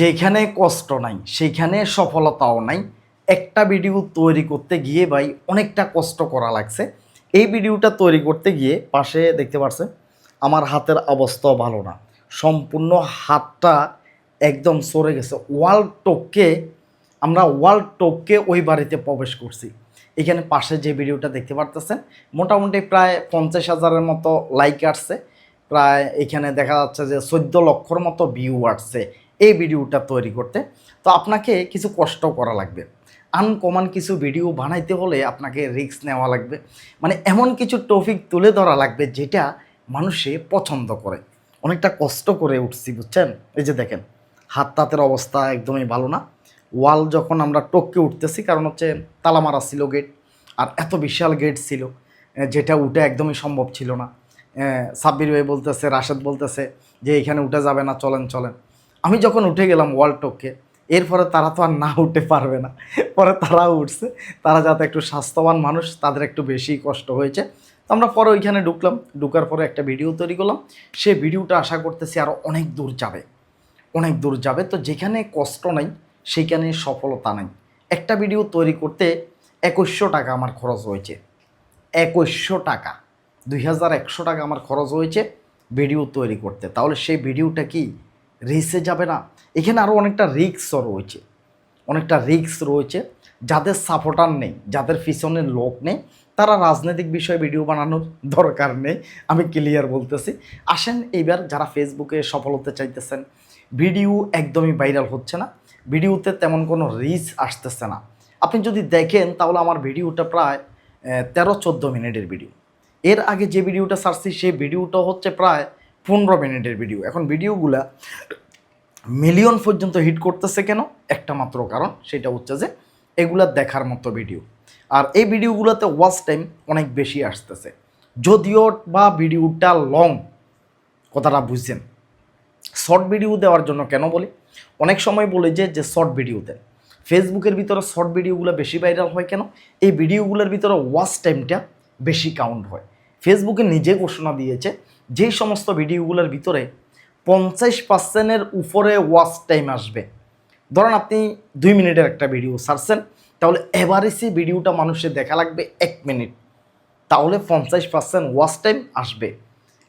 যেখানে কষ্ট নাই, সেখানে সফলতাও নাই। একটা ভিডিও তৈরি করতে গিয়ে ভাই অনেকটা কষ্ট করা লাগছে। এই ভিডিওটা তৈরি করতে গিয়ে পাশে দেখতে পাচ্ছেন আমার হাতের অবস্থাও ভালো না। সম্পূর্ণ হাতটা একদম সরে গেছে। ওয়াল টোককে আমরা ওয়াল টোককে ওই বাড়িতে প্রবেশ করছি। এখানে পাশে যে ভিডিওটা দেখতে পারতেছেন, মোটামুটি প্রায় পঞ্চাশ হাজারের মতো লাইক আসছে। প্রায় এখানে দেখা যাচ্ছে যে চোদ্দ লক্ষর মতো ভিউ আসছে। এই ভিডিওটা তৈরি করতে। তো আপনাকে কিছু কষ্ট করা লাগবে। আনকমন কিছু ভিডিও বানাইতে হলে আপনাকে রিস্ক নেওয়া লাগবে। মানে এমন কিছু টপিক তুলে ধরা লাগবে যেটা মানুষে পছন্দ করে। অনেকটা কষ্ট করে উঠছি, বুঝছেন? এই যে দেখেন, হাত তাতের অবস্থা একদমই ভালো না। ওয়াল যখন আমরা টপকে উঠতেছি, কারণ হচ্ছে তালামারা ছিল গেট আর এত বিশাল গেট ছিল যেটা উঠে একদমই সম্ভব ছিল না। সাব্বির ভাই বলতেছে, রাশেদ বলতেছে যে এখানে উঠে যাবে না, চলেন চলেন। আমি যখন উঠে গেলাম ওয়ার্ল্ড টপকে, এরপরে তারা তো আর না উঠতে পারবে না। পরে তারাও উঠছে, তারা যাতে একটু স্বাস্থ্যবান মানুষ, তাদের একটু বেশি কষ্ট হয়েছে। তো আমরা পরে ওইখানে ঢুকলাম, ঢুকার পরে একটা ভিডিও তৈরি করলাম। সেই ভিডিওটা আশা করতেছি আরও অনেক দূর যাবে, অনেক দূর যাবে। তো যেখানে কষ্ট নাই, সেইখানে সফলতা নাই। একটা ভিডিও তৈরি করতে একুশশো টাকা আমার খরচ হয়েছে। একুশশো টাকা, দুই হাজার একশো টাকা আমার খরচ হয়েছে ভিডিও তৈরি করতে। তাহলে সেই ভিডিওটা কি রিসে যাবে না। এখানে আরও অনেকটা রিক্সও রয়েছে। অনেকটা রিক্স রয়েছে। যাদের সাপোর্টার নেই, যাদের পিছনে লোক নেই, তারা রাজনৈতিক বিষয়ে ভিডিও বানানোর দরকার নেই। আমি ক্লিয়ার বলতেছি। আসেন এইবার যারা ফেসবুকে সফল হতে চাইতেছেন ভিডিও একদমই ভাইরাল হচ্ছে না। ভিডিওতে তেমন কোনো রিচ আসতেছে না। আপনি যদি দেখেন, তাহলে আমার ভিডিওটা প্রায় তেরো চোদ্দ মিনিটের ভিডিও এর আগে যে ভিডিওটা সারছি, সেই ভিডিওটা হচ্ছে প্রায় পনেরো মিনিটের ভিডিও এখন ভিডিওগুলা মিলিয়ন পর্যন্ত হিট করতেছে কেন? একটা মাত্র কারণ, সেটা হচ্ছে যে এগুলা দেখার মতো ভিডিও আর এই ভিডিওগুলোতে ওয়াচ টাইম অনেক বেশি আসতেছে। যদিও বা ভিডিওটা লং কথাটা বুঝছেন। শর্ট ভিডিও দেওয়ার জন্য কেন বলি? অনেক সময় বলে যে যে শর্ট ভিডিও দেন ফেসবুকের ভিতরে শর্ট ভিডিওগুলো বেশি ভাইরাল হয় কেন? এই ভিডিওগুলোর ভিতরে ওয়াচ টাইমটা বেশি কাউন্ট হয়। ফেসবুকে নিজে ঘোষণা দিয়েছে যেই সমস্ত ভিডিওগুলোর ভিতরে পঞ্চাশ পার্সেন্টের উপরে ওয়াচ টাইম আসবে। ধরেন আপনি দুই মিনিটের একটা ভিডিও সারছেন তাহলে এভারেজে ভিডিওটা মানুষের দেখা লাগবে এক মিনিট তাহলে পঞ্চাশ পার্সেন্ট ওয়াচ টাইম আসবে।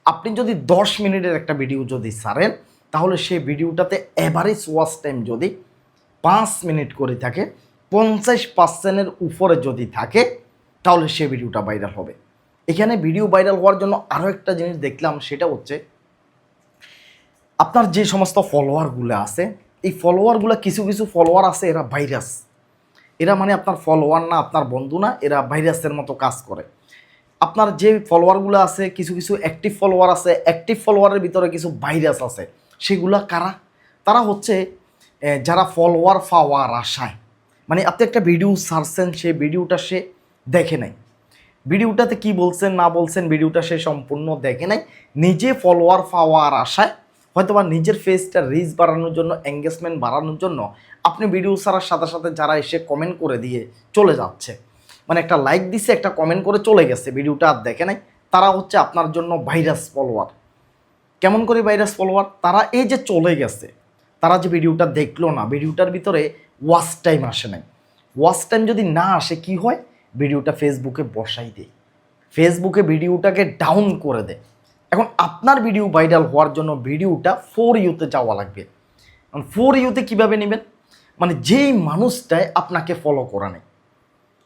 আপনি যদি দশ মিনিটের একটা ভিডিও যদি সারেন তাহলে সেই ভিডিওটাতে অ্যাভারেজ ওয়াচ টাইম যদি পাঁচ মিনিট করে থাকে, পঞ্চাশ পার্সেন্টের উপরে যদি থাকে, তাহলে সেই ভিডিওটা ভাইরাল হবে। এখানে ভিডিও ভাইরাল হওয়ার জন্য আরও একটা জিনিস দেখলাম, সেটা হচ্ছে আপনার যে সমস্ত ফলোয়ারগুলো আছে, এই ফলোয়ারগুলো কিছু কিছু ফলোয়ার আছে, এরা ভাইরাস এরা মানে আপনার ফলোয়ার না, আপনার বন্ধু না, এরা ভাইরাসের মতো কাজ করে। আপনার যে ফলোয়ারগুলো আছে, কিছু কিছু অ্যাক্টিভ ফলোয়ার আছে অ্যাক্টিভ ফলোয়ারের ভিতরে কিছু ভাইরাস আছে, সেগুলা কারা? তারা হচ্ছে যারা ফলোয়ার পাওয়ার আশায়। মানে আপনি একটা ভিডিও ছাড়ছেন সেই ভিডিওটা সে দেখে নাই ভিডিওটাতে কি বলছেন, না বলছেন, ভিডিওটা সে সম্পূর্ণ দেখে নাই। নিজে ফলোয়ার পাওয়ার আশায়, হয়তোবা নিজের ফেসটা রিচ বাড়ানোর জন্য এঙ্গেজমেন্ট বাড়ানোর জন্য আপনি ভিডিও ছাড়ার সাথে সাথে যারা এসে কমেন্ট করে দিয়ে চলে যাচ্ছে। মানে একটা লাইক দিছে, একটা কমেন্ট করে চলে গেছে, ভিডিওটা আর দেখে নাই। তারা হচ্ছে আপনার জন্য ভাইরাস ফলোয়ার কেমন করে ভাইরাস ফলোয়ার তারা এই যে চলে গেছে, তারা যে ভিডিওটা দেখল না, ভিডিওটার ভিতরে ওয়াচ টাইম আসে নাই। ওয়াচ টাইম যদি না আসে, কি হয়? ভিডিওটা ফেসবুকে বসাই দেয় ফেসবুকে ভিডিওটাকে ডাউন করে দেয় এখন আপনার ভিডিও ভাইরাল হওয়ার জন্য ভিডিওটা ফোর ইউতে যাওয়া লাগবে। ফোর ইউতে কীভাবে নেবেন? মানে যেই মানুষটাই আপনাকে ফলো করা নেই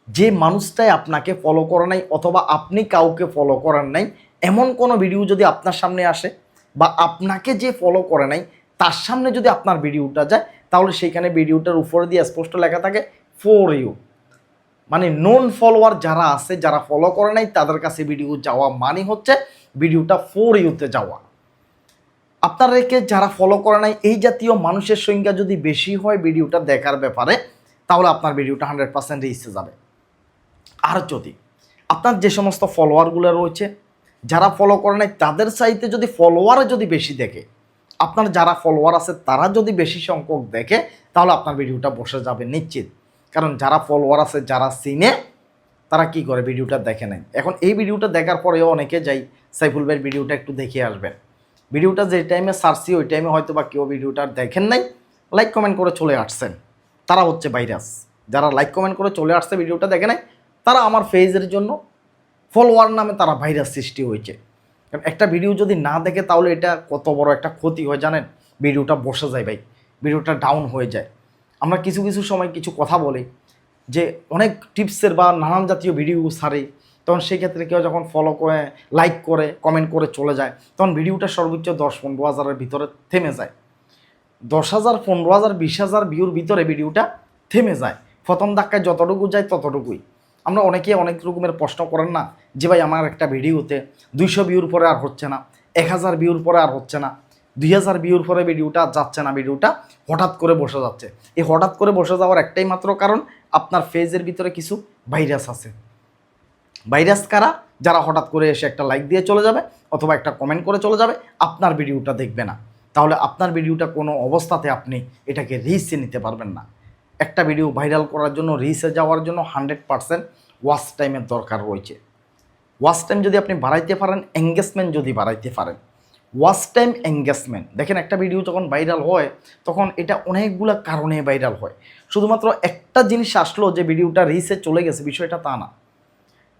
যে মানুষটাই আপনাকে ফলো করে নাই অথবা আপনি কাউকে ফলো করেন নাই, এমন কোনো ভিডিও যদি আপনার সামনে আসে বা আপনাকে যে ফলো করে নাই, তার সামনে যদি আপনার ভিডিওটা যায়, তাহলে সেইখানে ভিডিওটার উপরে দিয়ে স্পষ্ট লেখা থাকে ফোর ইউ মানে নন ফলোয়ার যারা আছে, যারা ফলো করে নাই, তাদের কাছে ভিডিও যাওয়া মানে হচ্ছে ভিডিওটা ফোর ইউতে যাওয়া। আপনাদেরকে যারা ফলো করে নাই, এই জাতীয় মানুষের সংখ্যা যদি বেশি হয় ভিডিওটা দেখার ব্যাপারে, তাহলে আপনার ভিডিওটা হান্ড্রেড পার্সেন্ট রিচে যাবে। আর যদি আপনার যে সমস্ত ফলোয়ারগুলো রয়েছে, যারা ফলো করে নাই, তাদের চাইতে যদি ফলোয়ারে যদি বেশি দেখে, আপনার যারা ফলোয়ার আছে, তারা যদি বেশি সংখ্যক দেখে, তাহলে আপনার ভিডিওটা বসে যাবে নিশ্চিত। কারণ যারা ফলোয়ার আছে, যারা সিনে তারা কি করে ভিডিওটা দেখে নেয়? এখন এই ভিডিওটা দেখার পরেও অনেকে যাই সাইফুল ভাইয়ের ভিডিওটা একটু দেখে আসবেন। ভিডিওটা যে টাইমে সারছি, ওই টাইমে হয়তো বা কেউ ভিডিওটা দেখেন নাই লাইক কমেন্ট করে চলে আসছেন। তারা হচ্ছে ভাইরাস যারা লাইক কমেন্ট করে চলে আসছে ভিডিওটা দেখে নেয় তারা আমার ফেজের জন্য ফলোয়ার নামে তারা ভাইরাস সৃষ্টি হয়েছে। কারণ একটা ভিডিও যদি না দেখে, তাহলে এটা কত বড় একটা ক্ষতি হয় জানেন? ভিডিওটা বসে যায় ভাই। ভিডিওটা ডাউন হয়ে যায়। আমরা কিছু কিছু সময় কিছু কথা বলি, যে অনেক টিপসের বা নানান জাতীয় ভিডিও সারে। তখন সেই ক্ষেত্রে কেউ যখন ফলো করে লাইক করে কমেন্ট করে চলে যায়, তখন ভিডিওটা সর্বোচ্চ দশ পনেরো হাজারের ভিতরে থেমে যায়। দশ হাজার, পনেরো হাজার, বিশ হাজার ভিউর ভিতরে ভিডিওটা থেমে যায়। প্রথম ধাক্কায় যতটুকু যায় ততটুকুই। আমরা অনেকে অনেক রকমের প্রশ্ন করেন না, যে ভাই আমার একটা ভিডিওতে দুইশো ভিউর পরে আর হচ্ছে না, এক হাজার ভিউর পরে আর হচ্ছে না। দুই হাজার ভিউর পরে ভিডিওটা যাচ্ছে না, ভিডিওটা হঠাৎ করে বসে যাচ্ছে। এই হঠাৎ করে বসে যাওয়ার একটাই মাত্র কারণ আপনার ফেজের ভিতরে কিছু ভাইরাস আছে। ভাইরাস কারা? যারা হঠাৎ করে এসে একটা লাইক দিয়ে চলে যাবে অথবা একটা কমেন্ট করে চলে যাবে, আপনার ভিডিওটা দেখবে না। তাহলে আপনার ভিডিওটা কোনো অবস্থাতে আপনি এটাকে রিচে নিতে পারবেন না। একটা ভিডিও ভাইরাল করার জন্য রিচে যাওয়ার জন্য হান্ড্রেড পারসেন্ট ওয়াচ টাইমের দরকার রয়েছে। ওয়াচ টাইম যদি আপনি বাড়াইতে পারেন এঙ্গেজমেন্ট যদি বাড়াইতে পারেন ওয়াচ টাইম এঙ্গেজমেন্ট দেখেন একটা ভিডিও যখন ভাইরাল হয়, তখন এটা অনেকগুলো কারণে ভাইরাল হয়। শুধুমাত্র একটা জিনিস আসলো যে ভিডিওটা রিসে চলে গেছে, বিষয়টা তা না।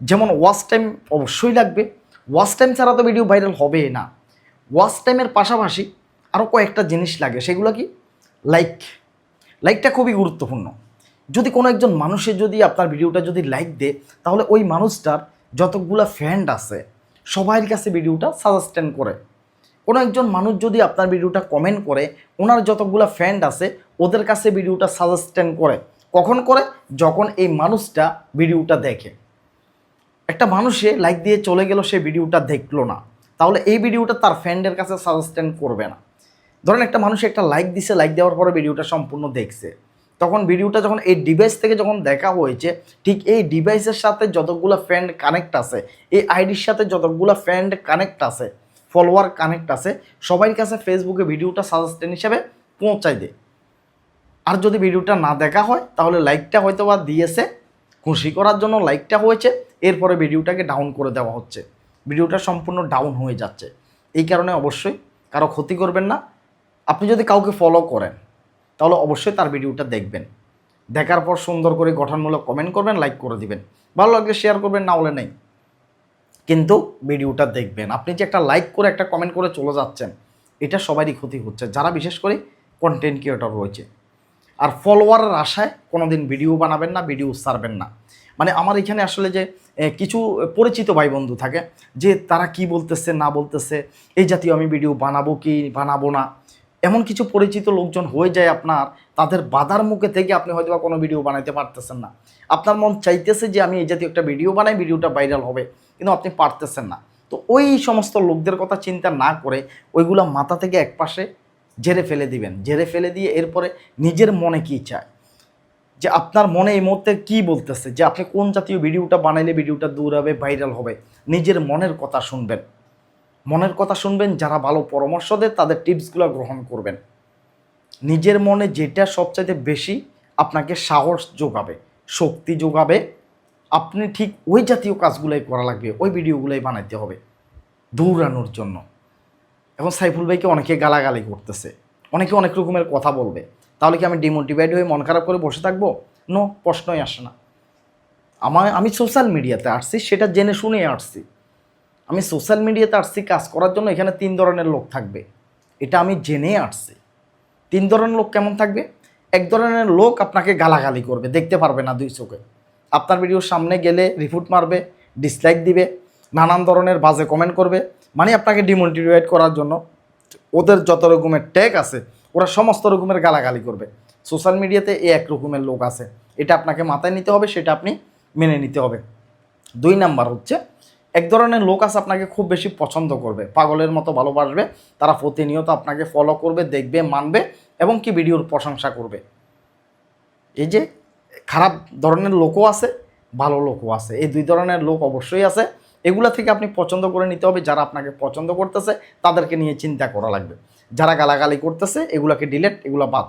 যেমন ওয়াচ টাইম অবশ্যই লাগবে। ওয়াচ টাইম ছাড়া তো ভিডিও ভাইরাল হবে না। ওয়াচ টাইমের পাশাপাশি আরও কয়েকটা জিনিস লাগে। সেগুলো কি? লাইক লাইকটা খুবই গুরুত্বপূর্ণ। যদি কোনো একজন মানুষের যদি আপনার ভিডিওটা যদি লাইক দেয়, তাহলে ওই মানুষটার যতগুলো ফ্যান্ড আছে, সবাইয়ের কাছে ভিডিওটা সাজেস্টেন্ড করে। কোনো একজন মানুষ যদি আপনার ভিডিওটা কমেন্ট করে, ওনার যতগুলো ফ্যান্ড আছে, ওদের কাছে ভিডিওটা সাজেস্টেন্ড করে। কখন করে? যখন এই মানুষটা ভিডিওটা দেখে। একটা মানুষে লাইক দিয়ে চলে গেল, সে ভিডিওটা দেখল না। তাহলে এই ভিডিওটা তার ফ্রেন্ডের কাছে সাজেস্টেন্ড করবে না। ধরেন একটা মানুষ একটা লাইক দিছে লাইক দেওয়ার পরে ভিডিওটা সম্পূর্ণ দেখছে। তখন ভিডিওটা যখন এই ডিভাইস থেকে যখন দেখা হয়েছে, ঠিক এই ডিভাইসের সাথে যতগুলো ফ্রেন্ড কানেক্ট আছে, এই আইডির সাথে যতগুলো ফ্রেন্ড কানেক্ট আছে ফলোয়ার কানেক্ট আছে সবার কাছে ফেসবুকে ভিডিওটা সাজেস্টেন্ট হিসেবে পৌঁছাই দেয়। আর যদি ভিডিওটা না দেখা হয়, তাহলে লাইকটা হয়তো বা দিয়েছে, খুশি করার জন্য লাইকটা হয়েছে, এরপরে ভিডিওটাকে ডাউন করে দেওয়া হচ্ছে। ভিডিওটা সম্পূর্ণ ডাউন হয়ে যাচ্ছে। এই কারণে অবশ্যই কারও ক্ষতি করবেন না। আপনি যদি কাউকে ফলো করেন, তাহলে অবশ্যই তার ভিডিওটা দেখবেন। দেখার পর সুন্দর করে গঠনমূলক কমেন্ট করবেন লাইক করে দিবেন। ভালো লাগলে শেয়ার করবেন, না হলে নেই। কিন্তু ভিডিওটা দেখবেন। আপনি যে একটা লাইক করে, একটা কমেন্ট করে চলে যাচ্ছেন, এটা সবারই ক্ষতি হচ্ছে। যারা বিশেষ করে কন্টেন্ট ক্রিয়েটর রয়েছে। আর ফলোয়ারের আশায় কোনোদিন ভিডিও বানাবেন না ভিডিও সারবেন না। মানে আমার এখানে আসলে যে কিছু পরিচিত ভাই বন্ধু থাকে, যে তারা কি বলতেছে, না বলতেছে, এই জাতীয় আমি ভিডিও বানাবো কি, বানাবো না, এমন কিছু পরিচিত লোকজন হয়ে যায় আপনার তাদের বাধার মুখে থেকে আপনি হয়তো বা কোনো ভিডিও বানাইতে পারতেছেন না। আপনার মন চাইতেছে যে আমি এই জাতীয় একটা ভিডিও বানাই ভিডিওটা ভাইরাল হবে, কিন্তু আপনি পারতেছেন না। তো ওই সমস্ত লোকদের কথা চিন্তা না করে ওইগুলো মাথা থেকে একপাশে ঝেড়ে ফেলে দিবেন। ঝেড়ে ফেলে দিয়ে এরপরে নিজের মনে কি চায়? যে আপনার মনে এই মুহূর্তে কি বলতেছে? যে আপনি কোন জাতীয় ভিডিওটা বানাইলে ভিডিওটা দূর হবে ভাইরাল হবে? নিজের মনের কথা শুনবেন। মনের কথা শুনবেন, যারা ভালো পরামর্শ দেয়, তাদের টিপসগুলো গ্রহণ করবেন। নিজের মনে যেটা সবচাইতে বেশি আপনাকে সাহস যোগাবে, শক্তি যোগাবে, আপনি ঠিক ওই জাতীয় কাজগুলোই করা লাগবে, ওই ভিডিওগুলোই বানাইতে হবে দৌড়ানোর জন্য। এখন সাইফুল ভাইকে অনেকে গালাগালি করতেছে, অনেকে অনেক রকমের কথা বলবে। তাহলে কি আমি ডিমোটিভেট হয়ে মন খারাপ করে বসে থাকব? নো প্রশ্নই আসে না। আমার, আমি সোশ্যাল মিডিয়াতে আসছি, সেটা জেনে শুনে আসছি। আমি সোশ্যাল মিডিয়াতে আসছি, কাজ করার জন্য এখানে তিন ধরনের লোক থাকবে। এটা আমি জেনে আসছি। তিন ধরনের লোক কেমন থাকবে? এক ধরনের লোক আপনাকে গালাগালি করবে, দেখতে পারবে না দুই চোখে। আপনার ভিডিওর সামনে গেলে রিপোর্ট মারবে ডিসলাইক দিবে, নানান ধরনের বাজে কমেন্ট করবে মানে আপনাকে ডিমোটিভেট করার জন্য ওদের যত রকমের ট্যাগ আছে, ওরা সমস্ত রকমের গালাগালি করবে। সোশ্যাল মিডিয়াতে এই এক রকমের লোক আছে, এটা আপনাকে মাথায় নিতে হবে, সেটা আপনি মেনে নিতে হবে। দুই নাম্বার হচ্ছে এক ধরনের লোক আছে আপনাকে খুব বেশি পছন্দ করবে, পাগলের মতো ভালোবাসবে, তারা প্রতিনিয়ত আপনাকে ফলো করবে, দেখবে, মানবে এবং কি ভিডিওর প্রশংসা করবে। এই যে খারাপ ধরনের লোকও আছে, ভালো লোকও আছে, এই দুই ধরনের লোক অবশ্যই আছে, এগুলা থেকে আপনি পছন্দ করে নিতে হবে, যারা আপনাকে পছন্দ করতেছে, তাদেরকে নিয়ে চিন্তা করা লাগবে। যারা গালাগালি করতেছে, এগুলাকে ডিলেট এগুলো বাদ।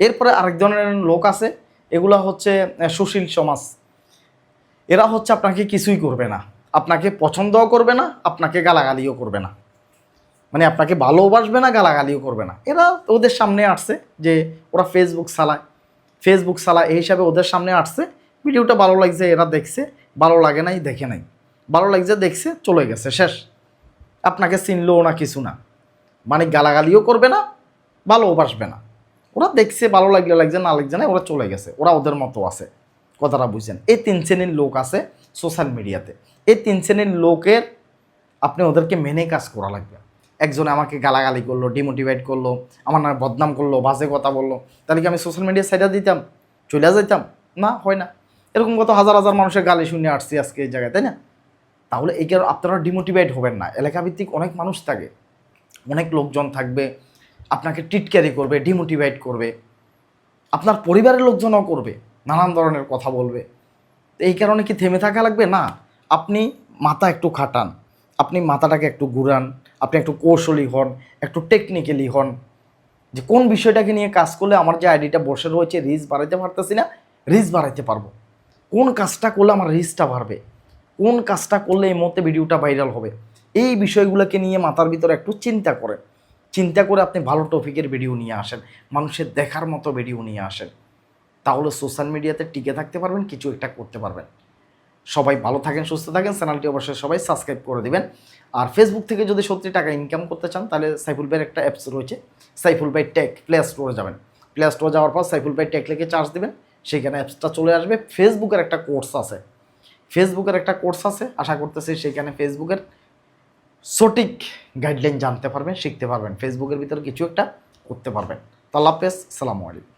এরপরে আরেক ধরনের লোক আছে, এগুলা হচ্ছে সুশীল সমাজ। এরা হচ্ছে আপনাকে কিছুই করবে না। আপনাকে পছন্দও করবে না, আপনাকে গালাগালিও করবে না। মানে আপনাকে ভালোবাসবে না, গালাগালিও করবে না। এরা ওদের সামনে আসছে যে ওরা ফেসবুক চালায়। ফেসবুক চালায়, এই হিসাবে ওদের সামনে আসছে। ভিডিওটা ভালো লাগছে, এরা দেখছে। ভালো লাগে নাই, দেখে নাই। ভালো লাগছে, দেখছে, চলে গেছে, শেষ। আপনাকে চিনলেও না কিছু না। মানে গালাগালিও করবে না, ভালোবাসবে না। ওরা দেখছে, ভালো লাগলে লাগছে, না লাগছে না, ওরা চলে গেছে। ওরা ওদের মতো আছে। কথাটা বুঝছেন? এই তিন শ্রেণির লোক আছে। সোশ্যাল মিডিয়াতে। এই তিন শ্রেণির লোকের আপনি ওদেরকে মেনে কাজ করা লাগবে। একজনে আমাকে গালাগালি করল ডিমোটিভেট করল, আমার নামে বদনাম করল, বাজে কথা বলল, তাহলে কি আমি সোশ্যাল মিডিয়া সাইডে দিতাম? চলে যাইতাম? না, হয় না। এরকম কত হাজার হাজার মানুষের গালি শুনে আসছি আজকে এই জায়গায়, তাই না? তাহলে এই কারণে আপনারা ডিমোটিভেট হবেন না। এলাকাভিত্তিক অনেক মানুষ থাকে, অনেক লোকজন থাকবে, আপনাকে টিটকারি করবে ডিমোটিভেট করবে, আপনার পরিবারের লোকজনও করবে, নানান ধরনের কথা বলবে। এই কারণে কি থেমে থাকা লাগবে? না। আপনি মাথা একটু খাটান। আপনি মাথাটাকে একটু ঘুরান। আপনি একটু কৌশলী হন, একটু টেকনিক্যালি হন। যে কোন বিষয়টাকে নিয়ে কাজ করলে আমার যে আইডিটা বসে রয়েছে রিচ বাড়াইতে পারতেছি না রিচ বাড়াইতে পারব। কোন কাজটা করলে আমার রিচটা বাড়বে? কোন কাজটা করলে এই মুহূর্তে ভিডিওটা ভাইরাল হবে? এই বিষয়গুলোকে নিয়ে মাথার ভিতরে একটু চিন্তা করেন। চিন্তা করে আপনি ভালো টপিকের ভিডিও নিয়ে আসেন। মানুষের দেখার মতো ভিডিও নিয়ে আসেন। তাহলে সোশ্যাল মিডিয়াতে টিকে থাকতে পারবেন, কিছু একটা করতে পারবেন। সবাই ভালো থাকেন, সুস্থ থাকেন, চ্যানেলটি অবশ্যই সবাই সাবস্ক্রাইব করে দিবেন। আর ফেসবুক থেকে যদি সত্যি টাকা ইনকাম করতে চান, তাহলে সাইফুল ভাইয়ের একটা অ্যাপস রয়েছে, সাইফুল ভাই টেক প্লে স্টোরে যাবেন। প্লে স্টোরে যাওয়ার পর সাইফুল ভাই টেক লিখে চার্জ দিবেন, সেখানে অ্যাপসটা চলে আসবে। ফেসবুকের একটা কোর্স আছে। ফেসবুকের একটা কোর্স আছে, আশা করতেছি সেখানে ফেসবুকের সঠিক গাইডলাইন জানতে পারবেন, শিখতে পারবেন। ফেসবুকের ভিতরে কিছু একটা করতে পারবেন। তো হাফেজ, সালামু আলাইকুম।